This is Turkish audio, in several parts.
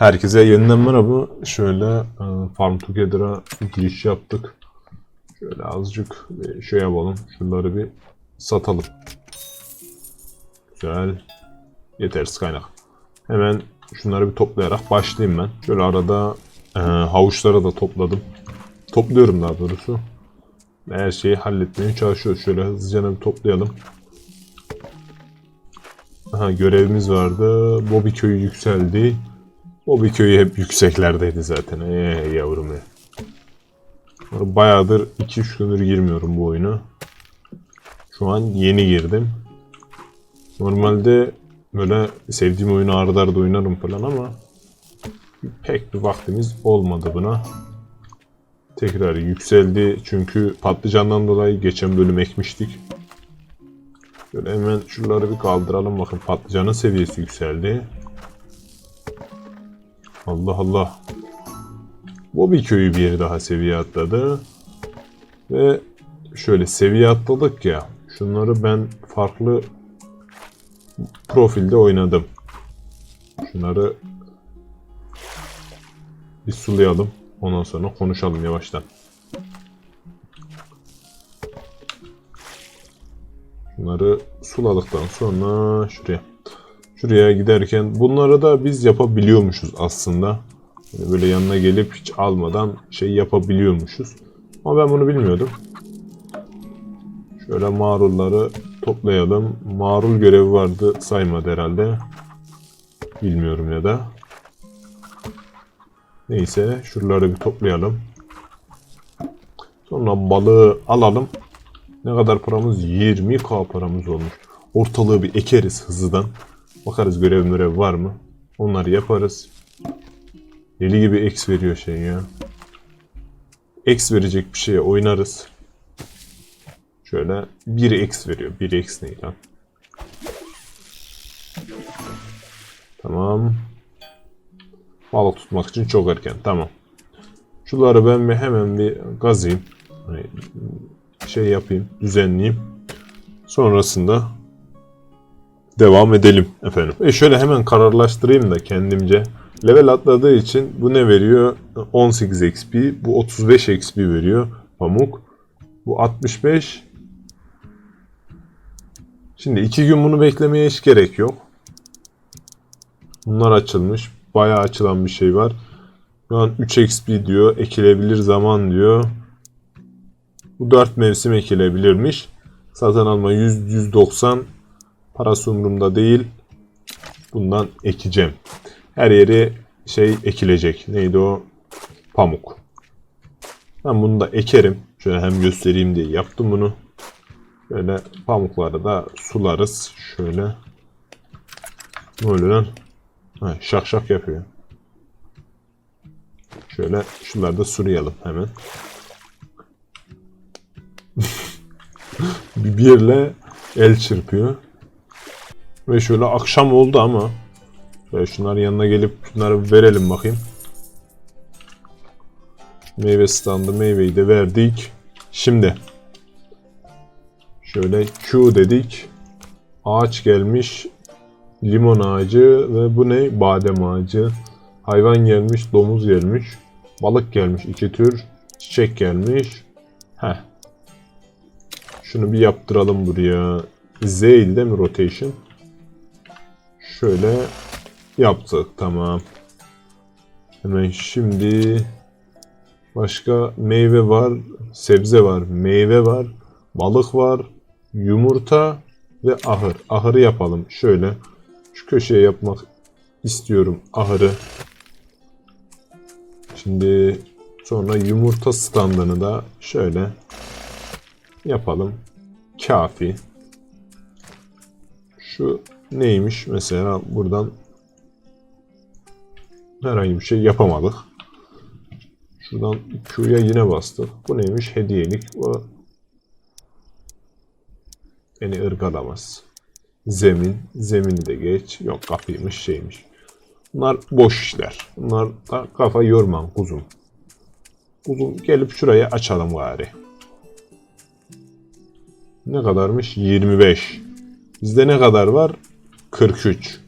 Herkese yeniden merhaba. Şöyle e, Farm Together'a giriş yaptık. Şöyle azıcık şey yapalım. Şunları bir satalım. Güzel. Yetersiz kaynak. Hemen şunları bir toplayarak başlayayım ben. Şöyle arada e, havuçları da topladım. Topluyorum daha doğrusu. Her şeyi halletmeye çalışıyoruz. Şöyle hızlıca bir toplayalım. Aha, görevimiz vardı. Bobby köyü yükseldi. Bobby köyü hep yükseklerdeydi zaten. Eee yavrum ya. Bayağıdır 2-3 gündür girmiyorum bu oyuna. Şu an yeni girdim. Normalde böyle sevdiğim oyunu arda arda oynarım falan ama pek bir vaktimiz olmadı buna. Tekrar yükseldi çünkü patlıcandan dolayı geçen bölüm ekmiştik. Şöyle hemen şunları bir kaldıralım bakın patlıcanın seviyesi yükseldi. Allah Allah. Bobby köyü bir daha seviye atladı. Ve şöyle seviye atladık ya. Şunları ben farklı profilde oynadım. Şunları bir sulayalım. Ondan sonra konuşalım yavaştan. Bunları suladıktan sonra şuraya. Şuraya giderken bunları da biz yapabiliyormuşuz aslında. Yani böyle yanına gelip hiç almadan şey yapabiliyormuşuz. Ama ben bunu bilmiyordum. Şöyle marulları toplayalım. Marul görevi vardı saymadı herhalde. Bilmiyorum ya da. Neyse şuraları bir toplayalım. Sonra balığı alalım. Ne kadar paramız? 20k paramız olmuş. Ortalığı bir ekeriz hızlıdan. Bakarız görev görev var mı? Onları yaparız. Deli gibi X veriyor şey ya. X verecek bir şeye oynarız. Şöyle 1 X veriyor. 1 X ne lan? Tamam. Balık tutmak için çok erken. Tamam. Şuları ben bir hemen bir gazayım. Hani şey yapayım, düzenleyeyim. Sonrasında devam edelim efendim. E şöyle hemen kararlaştırayım da kendimce. Level atladığı için bu ne veriyor? 18 XP, bu 35 XP veriyor pamuk. Bu 65. Şimdi iki gün bunu beklemeye hiç gerek yok. Bunlar açılmış. Bayağı açılan bir şey var. Şu an 3 XP diyor. Ekilebilir zaman diyor. Bu 4 mevsim ekilebilirmiş. Satın alma 100 190 parası umurumda değil. Bundan ekeceğim. Her yeri şey ekilecek. Neydi o? Pamuk. Ben bunu da ekerim. Şöyle hem göstereyim diye yaptım bunu. Böyle pamukları da sularız. Şöyle. Ne oluyor lan? Ha, şak şak yapıyor. Şöyle şunları da sulayalım hemen. Bibirle el çırpıyor. Ve şöyle akşam oldu ama şöyle şunların yanına gelip şunları verelim bakayım. Meyve standı meyveyi de verdik. Şimdi şöyle Q dedik. Ağaç gelmiş. Limon ağacı ve bu ne? Badem ağacı. Hayvan gelmiş, domuz gelmiş. Balık gelmiş iki tür. Çiçek gelmiş. Heh. Şunu bir yaptıralım buraya. Z değil mi rotation? Şöyle yaptık. Tamam. Hemen şimdi başka meyve var, sebze var, meyve var, balık var, yumurta ve ahır. Ahırı yapalım. Şöyle şu köşeye yapmak istiyorum ahırı. Şimdi sonra yumurta standını da şöyle yapalım. Kafi. Şu neymiş mesela buradan herhangi bir şey yapamadık. Şuradan Q'ya yine bastık. Bu neymiş? Hediyelik. Bu beni ırgalamaz. Zemin. Zemini de geç. Yok kapıymış şeymiş. Bunlar boş işler. Bunlar da kafa yormam kuzum. Kuzum gelip şurayı açalım gari. Ne kadarmış? 25. Bizde ne kadar var? 43.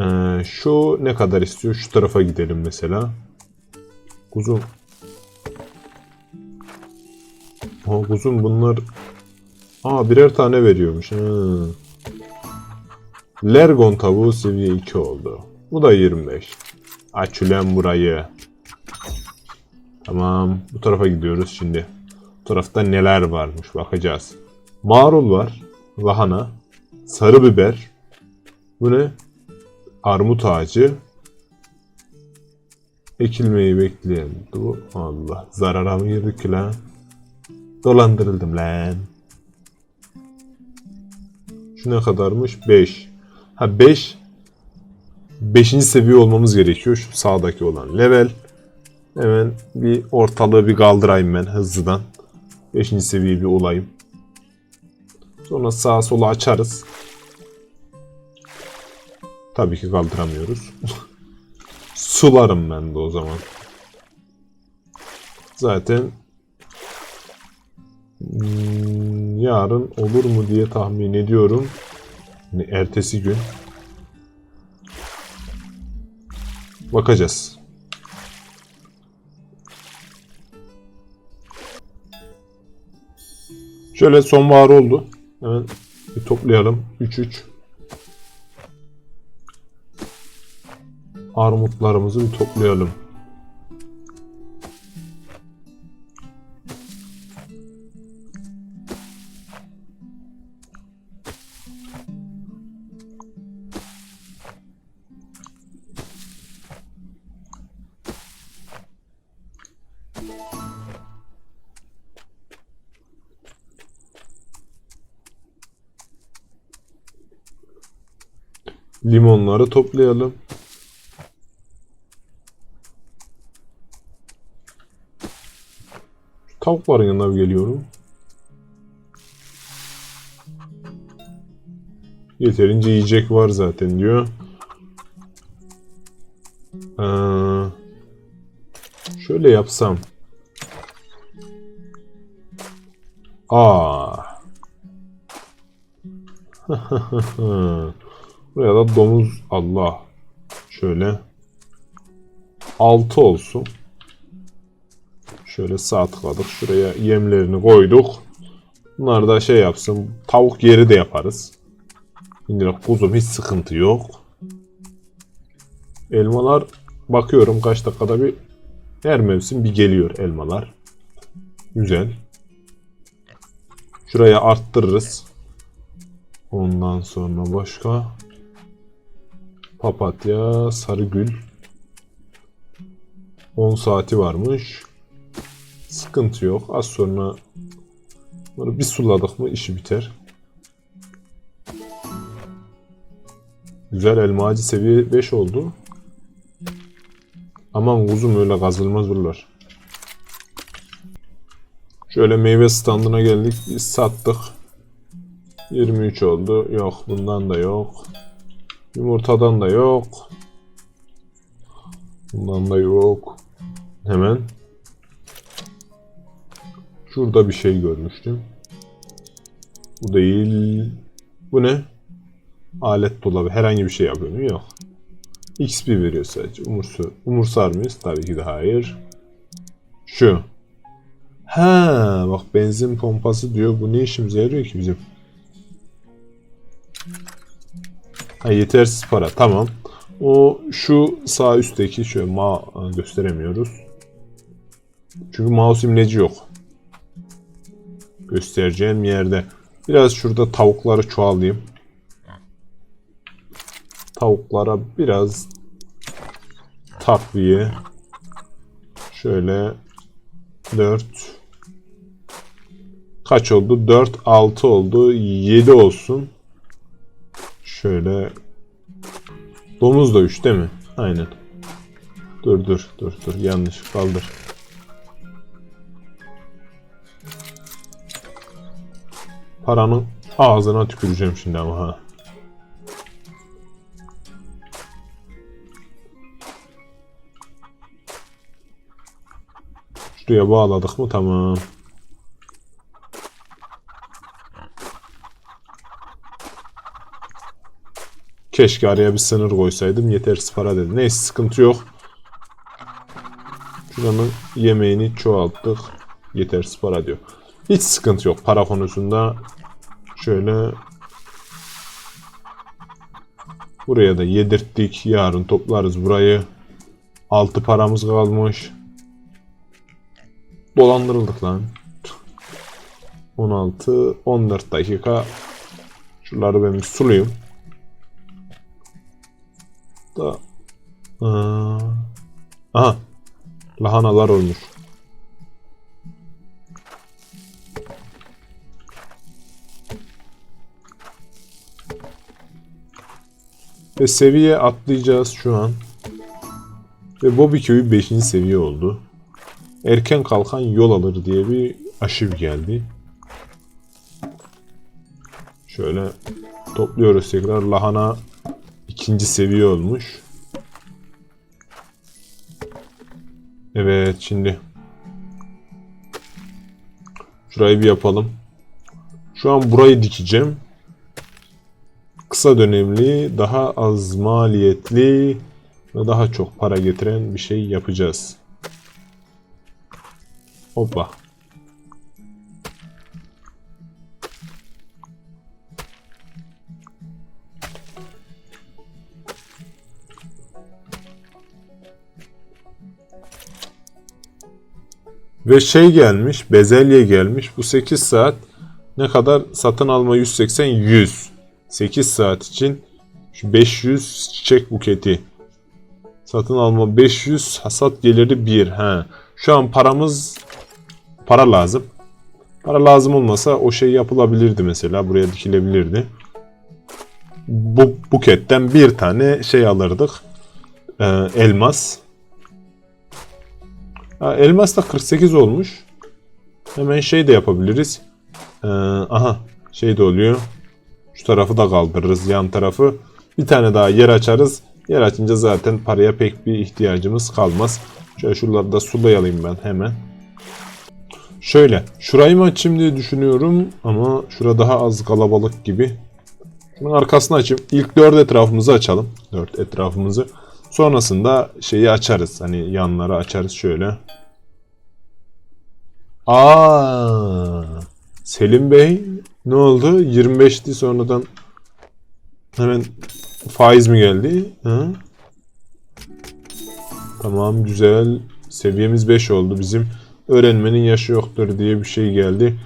Ee, şu ne kadar istiyor? Şu tarafa gidelim mesela. Kuzum. Aa, kuzum bunlar Aa birer tane veriyormuş. Hı. Lergon tavuğu seviye 2 oldu. Bu da 25. Aç ulan burayı. Tamam. Bu tarafa gidiyoruz şimdi. Bu tarafta neler varmış bakacağız. Marul var. Lahana. Sarı biber. Bu ne? Armut ağacı. Ekilmeyi bekleyen. Bu Allah. Zarara mı girdik lan? Dolandırıldım lan. Şu ne kadarmış? 5. Ha 5. 5. seviye olmamız gerekiyor. Şu sağdaki olan level. Hemen bir ortalığı bir kaldırayım ben hızlıdan. 5. seviye bir olayım. Sonra sağa sola açarız. Tabii ki kaldıramıyoruz. Sularım ben de o zaman. Zaten hmm, yarın olur mu diye tahmin ediyorum. Ertesi gün. Bakacağız. Şöyle sonbahar oldu. Hemen bir toplayalım. 3-3. Armutlarımızı bir toplayalım. Limonları toplayalım. Tavukların yanına geliyorum. Yeterince yiyecek var zaten diyor. Ee, şöyle yapsam. Aa. Buraya da domuz Allah. Şöyle 6 olsun. Şöyle sağ tıkladık. Şuraya yemlerini koyduk. Bunlar da şey yapsın. Tavuk yeri de yaparız. Şimdi kuzum hiç sıkıntı yok. Elmalar bakıyorum kaç dakikada bir her mevsim bir geliyor elmalar. Güzel. Şuraya arttırırız. Ondan sonra başka papatya, sarıgül 10 saati varmış. Sıkıntı yok. Az sonra bunu bir suladık mı işi biter. Güzel elma ağacı seviye 5 oldu. Aman kuzum öyle kazılmaz buralar. Şöyle meyve standına geldik. Biz sattık. 23 oldu. Yok bundan da yok. Yumurtadan da yok. Bundan da yok. Hemen. Şurada bir şey görmüştüm. Bu değil. Bu ne? Alet dolabı. Herhangi bir şey yapıyor mu? Yok. XP veriyor sadece. Umursu, umursar mıyız? Tabii ki de hayır. Şu. Ha, bak benzin pompası diyor. Bu ne işimize yarıyor ki bizim? Ha, yetersiz para. Tamam. O şu sağ üstteki şöyle ma gösteremiyoruz. Çünkü mouse imleci yok. Göstereceğim yerde. Biraz şurada tavukları çoğalayım. Tavuklara biraz takviye. Şöyle 4 kaç oldu? 4 6 oldu. 7 olsun. Şöyle domuz da 3 değil mi? Aynen. Dur dur dur dur yanlış kaldır. Paranın ağzına tüküreceğim şimdi ama ha. Şuraya bağladık mı tamam. Keşke araya bir sınır koysaydım. Yetersiz para dedi. Neyse sıkıntı yok. Şuranın yemeğini çoğalttık. Yetersiz para diyor. Hiç sıkıntı yok para konusunda. Şöyle Buraya da yedirttik. Yarın toplarız burayı. Altı paramız kalmış. Dolandırıldık lan. 16 14 dakika. Şunları ben bir sulayayım. Da Aa. Aha. Lahanalar olmuş. Ve seviye atlayacağız şu an. Ve Bobby köyü 5. seviye oldu. Erken kalkan yol alır diye bir aşıv geldi. Şöyle topluyoruz tekrar. Lahana ikinci seviye olmuş. Evet şimdi şurayı bir yapalım. Şu an burayı dikeceğim. Kısa dönemli, daha az maliyetli ve daha çok para getiren bir şey yapacağız. Hoppa. Ve şey gelmiş, bezelye gelmiş. Bu 8 saat ne kadar satın alma 180 100. 8 saat için şu 500 çiçek buketi. Satın alma 500, hasat geliri 1. He. Şu an paramız para lazım. Para lazım olmasa o şey yapılabilirdi mesela. Buraya dikilebilirdi. Bu buketten bir tane şey alırdık. Ee, elmas. Ha, elmas da 48 olmuş. Hemen şey de yapabiliriz. Ee, aha şey de oluyor. Şu tarafı da kaldırırız yan tarafı. Bir tane daha yer açarız. Yer açınca zaten paraya pek bir ihtiyacımız kalmaz. Şöyle şuraları da sulayalım ben hemen. Şöyle şurayı mı açayım diye düşünüyorum ama şura daha az kalabalık gibi. Şunun arkasını açayım. İlk dört etrafımızı açalım. Dört etrafımızı. Sonrasında şeyi açarız. Hani yanları açarız şöyle. Aa, Selim Bey ne oldu? 25'ti sonradan hemen faiz mi geldi? Hı? Tamam güzel. Seviyemiz 5 oldu. Bizim öğrenmenin yaşı yoktur diye bir şey geldi.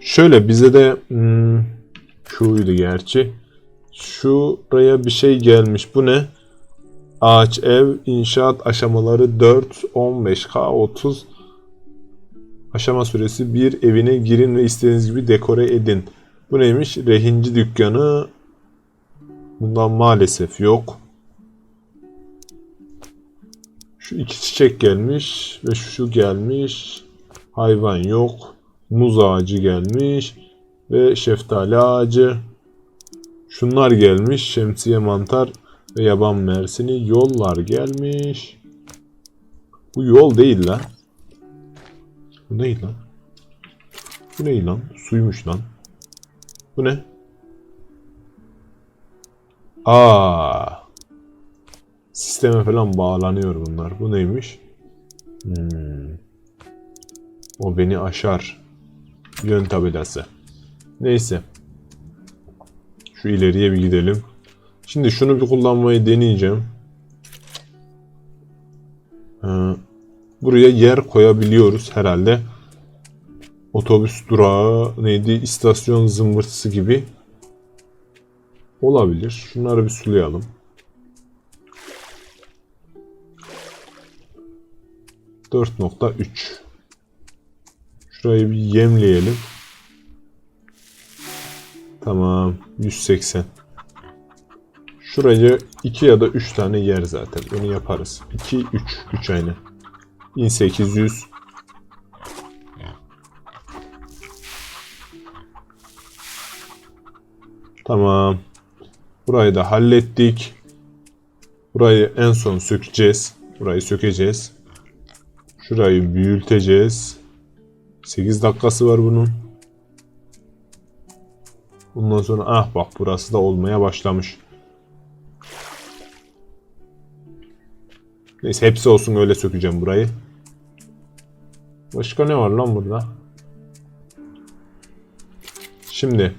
Şöyle bize de hmm, şuydu gerçi. Şuraya bir şey gelmiş. Bu ne? Ağaç ev inşaat aşamaları 4 15K 30 Aşama süresi 1 evine girin ve istediğiniz gibi dekore edin. Bu neymiş? Rehinci dükkanı. Bundan maalesef yok. Şu iki çiçek gelmiş ve şu gelmiş. Hayvan yok. Muz ağacı gelmiş ve şeftali ağacı. Şunlar gelmiş. Şemsiye mantar ve yaban mersini. Yollar gelmiş. Bu yol değil lan. Bu ne lan? Bu ne lan? Suymuş lan. Bu ne? Aa. Sisteme falan bağlanıyor bunlar. Bu neymiş? Hmm. O beni aşar. Yön tabelası. Neyse. Şu ileriye bir gidelim. Şimdi şunu bir kullanmayı deneyeceğim. Ee, buraya yer koyabiliyoruz herhalde. Otobüs durağı neydi? İstasyon zımbırtısı gibi. Olabilir. Şunları bir sulayalım. Dört nokta üç. Şurayı bir yemleyelim. Tamam. 180. Şurayı 2 ya da 3 tane yer zaten. Bunu yaparız. 2, 3. 3 aynı. 1800. Tamam. Burayı da hallettik. Burayı en son sökeceğiz. Burayı sökeceğiz. Şurayı büyüteceğiz. 8 dakikası var bunun. Bundan sonra ah bak burası da olmaya başlamış. Neyse hepsi olsun öyle sökeceğim burayı. Başka ne var lan burada? Şimdi.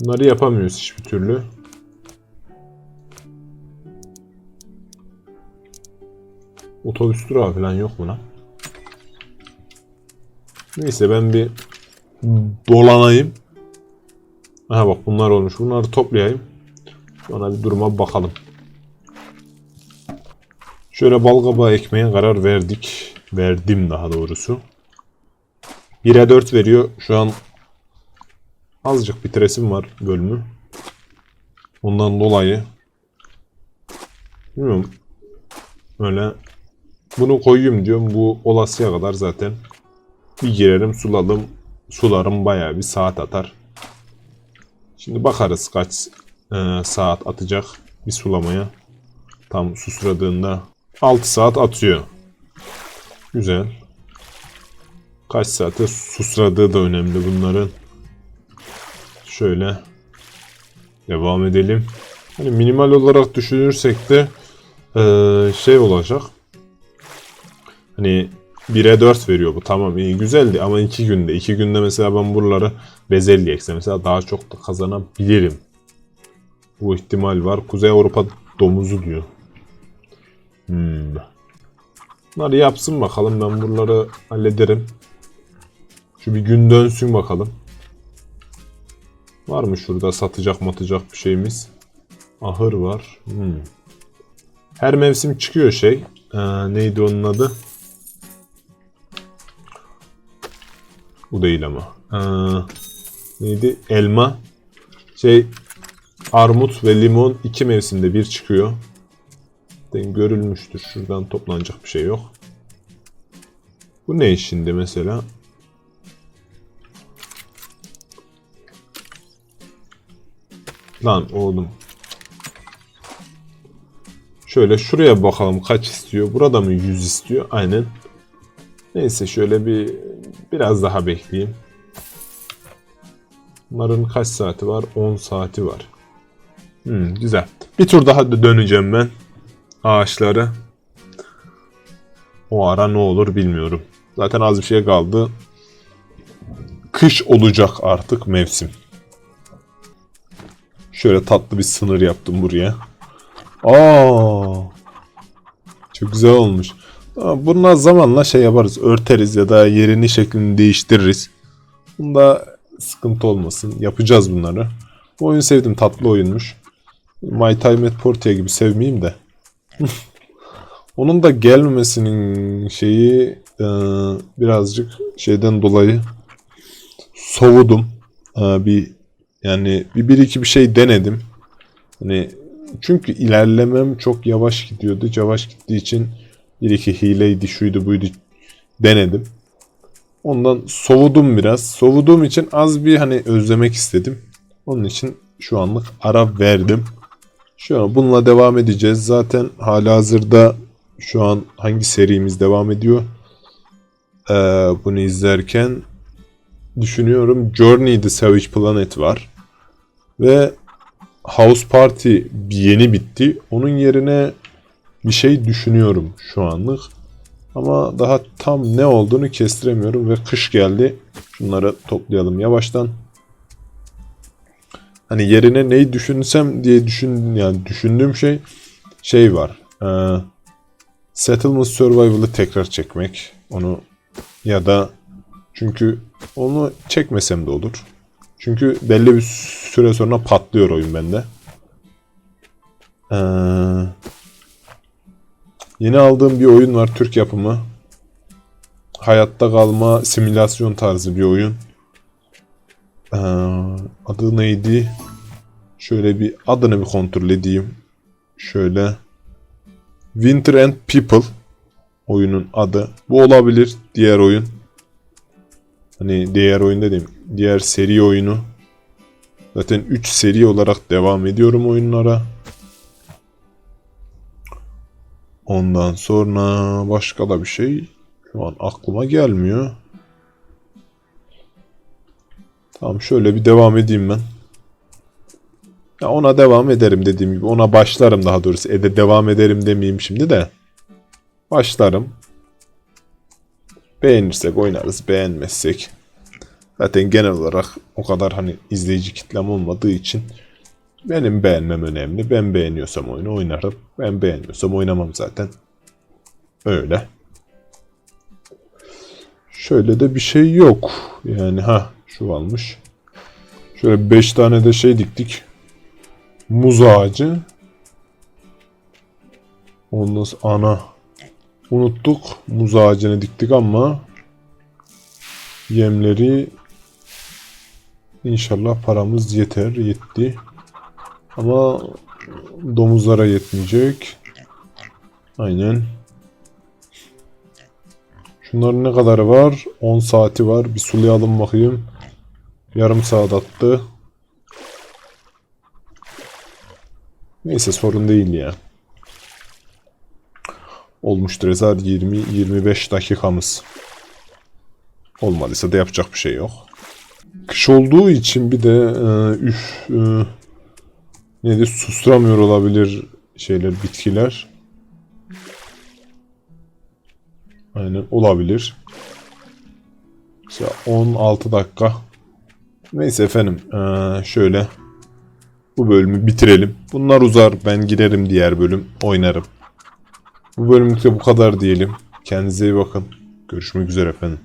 Bunları yapamıyoruz hiçbir türlü. Otobüs durağı falan yok mu lan? Neyse ben bir dolanayım. Aha bak bunlar olmuş. Bunları toplayayım. Sonra bir duruma bakalım. Şöyle bal kabağı ekmeye karar verdik. Verdim daha doğrusu. 1'e 4 veriyor. Şu an azıcık bitiresim var bölümü. Ondan dolayı bilmiyorum. Öyle bunu koyayım diyorum. Bu olasıya kadar zaten bir girerim suladım. Sularım bayağı bir saat atar. Şimdi bakarız kaç e, saat atacak bir sulamaya. Tam susradığında 6 saat atıyor. Güzel. Kaç saate susradığı da önemli bunların. Şöyle devam edelim. Hani minimal olarak düşünürsek de e, şey olacak. Hani 1'e 4 veriyor bu. Tamam iyi güzeldi ama 2 günde. 2 günde mesela ben buraları bezelye mesela daha çok da kazanabilirim. Bu ihtimal var. Kuzey Avrupa domuzu diyor. Hmm. Bunları yapsın bakalım. Ben buraları hallederim. Şu bir gün dönsün bakalım. Var mı şurada satacak matacak bir şeyimiz? Ahır var. Hmm. Her mevsim çıkıyor şey. Ee, neydi onun adı? Bu değil ama. Ee, neydi? Elma. Şey armut ve limon iki mevsimde bir çıkıyor. Zaten görülmüştür. Şuradan toplanacak bir şey yok. Bu ne şimdi mesela? Lan oğlum. Şöyle şuraya bakalım kaç istiyor. Burada mı 100 istiyor? Aynen. Neyse şöyle bir biraz daha bekleyeyim. Bunların kaç saati var? 10 saati var. Hmm, güzel. Bir tur daha da döneceğim ben. Ağaçları. O ara ne olur bilmiyorum. Zaten az bir şey kaldı. Kış olacak artık mevsim. Şöyle tatlı bir sınır yaptım buraya. Aa! Çok güzel olmuş. Bunlar zamanla şey yaparız. Örteriz ya da yerini şeklini değiştiririz. Bunda sıkıntı olmasın. Yapacağız bunları. Bu oyunu sevdim. Tatlı oyunmuş. My Time at Portia gibi sevmeyeyim de. Onun da gelmemesinin şeyi e, birazcık şeyden dolayı soğudum. E, bir yani bir, bir iki bir şey denedim. Hani çünkü ilerlemem çok yavaş gidiyordu. Yavaş gittiği için bir iki hileydi, şuydu buydu denedim. Ondan soğudum biraz. Soğuduğum için az bir hani özlemek istedim. Onun için şu anlık ara verdim. Şu an bununla devam edeceğiz. Zaten hala hazırda şu an hangi serimiz devam ediyor? Ee, bunu izlerken düşünüyorum. Journey the Savage Planet var. Ve House Party yeni bitti. Onun yerine bir şey düşünüyorum şu anlık. Ama daha tam ne olduğunu kestiremiyorum ve kış geldi. Şunları toplayalım yavaştan. Hani yerine neyi düşünsem diye düşün yani düşündüğüm şey şey var. Ee, Settlement Survival'ı tekrar çekmek. Onu ya da çünkü onu çekmesem de olur. Çünkü belli bir süre sonra patlıyor oyun bende. Ee, yeni aldığım bir oyun var Türk yapımı. Hayatta kalma simülasyon tarzı bir oyun. Ee, adı neydi? Şöyle bir adını bir kontrol edeyim. Şöyle. Winter and People oyunun adı. Bu olabilir diğer oyun. Hani diğer oyun dedim. Diğer seri oyunu. Zaten 3 seri olarak devam ediyorum oyunlara. Ondan sonra başka da bir şey şu an aklıma gelmiyor. Tamam şöyle bir devam edeyim ben. Ya ona devam ederim dediğim gibi. Ona başlarım daha doğrusu. Ede devam ederim demeyeyim şimdi de. Başlarım. Beğenirsek oynarız. Beğenmezsek. Zaten genel olarak o kadar hani izleyici kitlem olmadığı için benim beğenmem önemli. Ben beğeniyorsam oyunu oynarım. Ben beğenmiyorsam oynamam zaten. Öyle. Şöyle de bir şey yok. Yani ha şu almış. Şöyle 5 tane de şey diktik. Muz ağacı. Ondan sonra ana. Unuttuk. Muz ağacını diktik ama yemleri inşallah paramız yeter. Yetti. Ama domuzlara yetmeyecek. Aynen. Şunların ne kadarı var? 10 saati var. Bir sulayalım bakayım. Yarım saat attı. Neyse sorun değil ya. Olmuştur Ezar 20-25 dakikamız. Olmadıysa da yapacak bir şey yok. Kış olduğu için bir de e, üf e, nedir susturamıyor olabilir şeyler bitkiler. Aynen olabilir. İşte 16 dakika. Neyse efendim eee, şöyle bu bölümü bitirelim. Bunlar uzar ben girerim diğer bölüm oynarım. Bu bölümlükte bu kadar diyelim. Kendinize iyi bakın. Görüşmek üzere efendim.